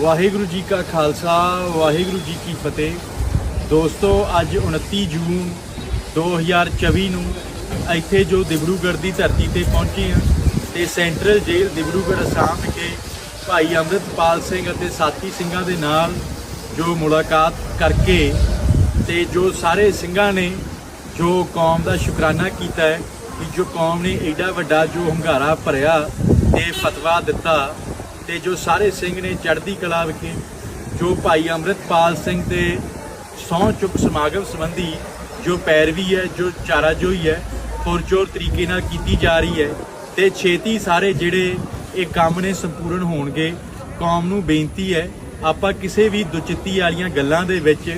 ਵਾਹਿਗੁਰੂ ਜੀ ਕਾ ਖਾਲਸਾ, ਵਾਹਿਗੁਰੂ ਜੀ ਕੀ ਫਤਿਹ। ਦੋਸਤੋ, ਅੱਜ 29 ਜੂਨ 2024 ਨੂੰ ਇੱਥੇ ਜੋ ਦਿਬੜੂਗੜ੍ਹ ਦੀ ਧਰਤੀ ਤੇ ਪਹੁੰਚੇ ਹਾਂ ਤੇ ਸੈਂਟਰਲ ਜੇਲ੍ਹ ਦਿਬੜੂਗੜ੍ਹ ਅਸਾਮ ਵਿਖੇ ਭਾਈ ਅੰਮ੍ਰਿਤਪਾਲ ਸਿੰਘ ਅਤੇ ਸਾਥੀ ਸਿੰਘਾਂ ਦੇ ਨਾਲ ਜੋ ਮੁਲਾਕਾਤ ਕਰਕੇ ਤੇ ਜੋ ਸਾਰੇ ਸਿੰਘਾਂ ਨੇ ਜੋ ਕੌਮ ਦਾ ਸ਼ੁਕਰਾਨਾ ਕੀਤਾ ਹੈ ਕਿ ਜੋ ਕੌਮ ਨੇ ਐਡਾ ਵੱਡਾ ਜੋ ਹੰਗਾਰਾ ਭਰਿਆ ਤੇ ਫਤਵਾ ਦਿੱਤਾ ਤੇ ਜੋ ਸਾਰੇ ਸਿੰਘ ਨੇ ਚੜ੍ਹਦੀ ਕਲਾ ਵਿਖੇ, ਜੋ ਭਾਈ ਅੰਮ੍ਰਿਤਪਾਲ ਸਿੰਘ ਦੇ ਸਹੁੰ ਚੁੱਕ ਸਮਾਗਮ ਸੰਬੰਧੀ ਜੋ ਪੈਰਵੀ ਹੈ, ਜੋ ਚਾਰਾਜੋਈ ਹੈ ਫੋਰਚੋਰ ਤਰੀਕੇ ਨਾਲ ਕੀਤੀ ਜਾ ਰਹੀ ਹੈ ਤੇ ਛੇਤੀ ਸਾਰੇ ਜਿਹੜੇ ਇਹ ਕੰਮ ਨੇ ਸੰਪੂਰਨ ਹੋਣਗੇ, ਕੌਮ ਨੂੰ ਬੇਨਤੀ ਹੈ, ਆਪਾਂ ਕਿਸੇ ਵੀ ਦੁਚਿੱਤੀ ਵਾਲੀਆਂ ਗੱਲਾਂ ਦੇ ਵਿੱਚ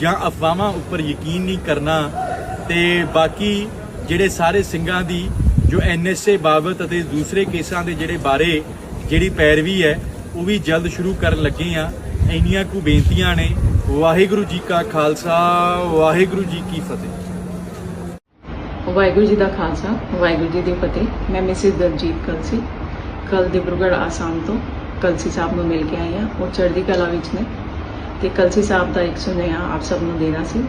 ਜਾਂ ਅਫਵਾਹਾਂ ਉੱਪਰ ਯਕੀਨ ਨਹੀਂ ਕਰਨਾ ਤੇ ਬਾਕੀ ਜਿਹੜੇ ਸਾਰੇ ਸਿੰਘਾਂ ਦੀ ਜੋ ਐਨਐਸਏ ਬਾਬਤ ਅਤੇ ਦੂਸਰੇ ਕੇਸਾਂ ਦੇ ਜਿਹੜੇ ਬਾਰੇ ਜਿਹੜੀ ਪੈਰਵੀ ਹੈ, ਉਹ ਵੀ ਜਲਦ ਸ਼ੁਰੂ ਕਰਨ ਲੱਗੇ ਆ ਇੰਨੀਆਂ ਕੁ ਬੇਨਤੀਆਂ ਨੇ। ਵਾਹਿਗੁਰੂ ਜੀ ਕਾ ਖਾਲਸਾ, ਵਾਹਿਗੁਰੂ ਜੀ ਕੀ ਫਤਿਹ। ਵਾਹਿਗੁਰੂ ਜੀ ਦਾ ਖਾਲਸਾ, ਵਾਹਿਗੁਰੂ ਜੀ ਦੀ ਫਤਿਹ। ਮੈਂ ਮਿਸਿਸ ਦਲਜੀਤ ਕਲਸੀ ਕੱਲ ਦਿਬਰੂਗੜ੍ਹ ਆਸਾਮ ਤੋਂ ਕਲਸੀ ਸਾਹਿਬ ਨੂੰ ਮਿਲ ਕੇ ਆਈ ਹਾਂ। ਉਹ ਚੜ੍ਹਦੀ ਕਲਾ ਵਿੱਚ ਨੇ। ਤੇ ਕਲਸੀ ਸਾਹਿਬ ਦਾ ਇੱਕ ਸੁਨੇਹਾ ਆਪ ਸਭ ਨੂੰ ਦੇਣਾ ਸੀ।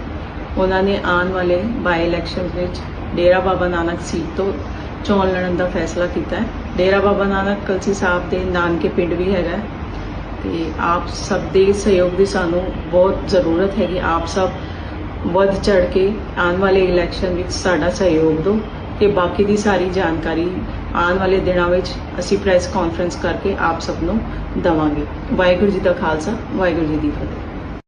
ਉਹਨਾਂ ਨੇ ਆਉਣ ਵਾਲੇ ਬਾਈ ਇਲੈਕਸ਼ਨ ਵਿੱਚ ਡੇਰਾ ਬਾਬਾ ਨਾਨਕ ਸੀਟ ਤੋਂ ਚੋਣ ਲੜਨ ਦਾ ਫੈਸਲਾ ਕੀਤਾ ਹੈ। ਡੇਰਾ ਬਾਬਾ ਨਾਨਕ ਕਲਸੀ ਸਾਹਿਬ ਦੇ ਨਾਨਕੇ ਪਿੰਡ ਵੀ ਹੈਗਾ ਹੈ। ਤੇ ਆਪ ਸਭ ਦੇ ਸਹਿਯੋਗ ਦੀ ਸਾਨੂੰ ਬਹੁਤ ਜ਼ਰੂਰਤ ਹੈਗੀ। ਆਪ ਸਭ ਵੱਧ ਚੜ ਕੇ ਆਉਣ ਵਾਲੇ ਇਲੈਕਸ਼ਨ ਵਿੱਚ ਸਾਡਾ ਸਹਿਯੋਗ ਦਿਓ ਤੇ ਬਾਕੀ ਦੀ ਸਾਰੀ ਜਾਣਕਾਰੀ ਆਉਣ ਵਾਲੇ ਦਿਨਾਂ ਵਿੱਚ ਅਸੀਂ ਪ੍ਰੈਸ ਕਾਨਫਰੰਸ ਕਰਕੇ ਆਪ ਸਭ ਨੂੰ ਦਵਾਂਗੇ। ਵਾਹਿਗੁਰੂ ਜੀ ਦਾ ਖਾਲਸਾ, ਵਾਹਿਗੁਰੂ ਜੀ ਦੀ ਫਤਿਹ।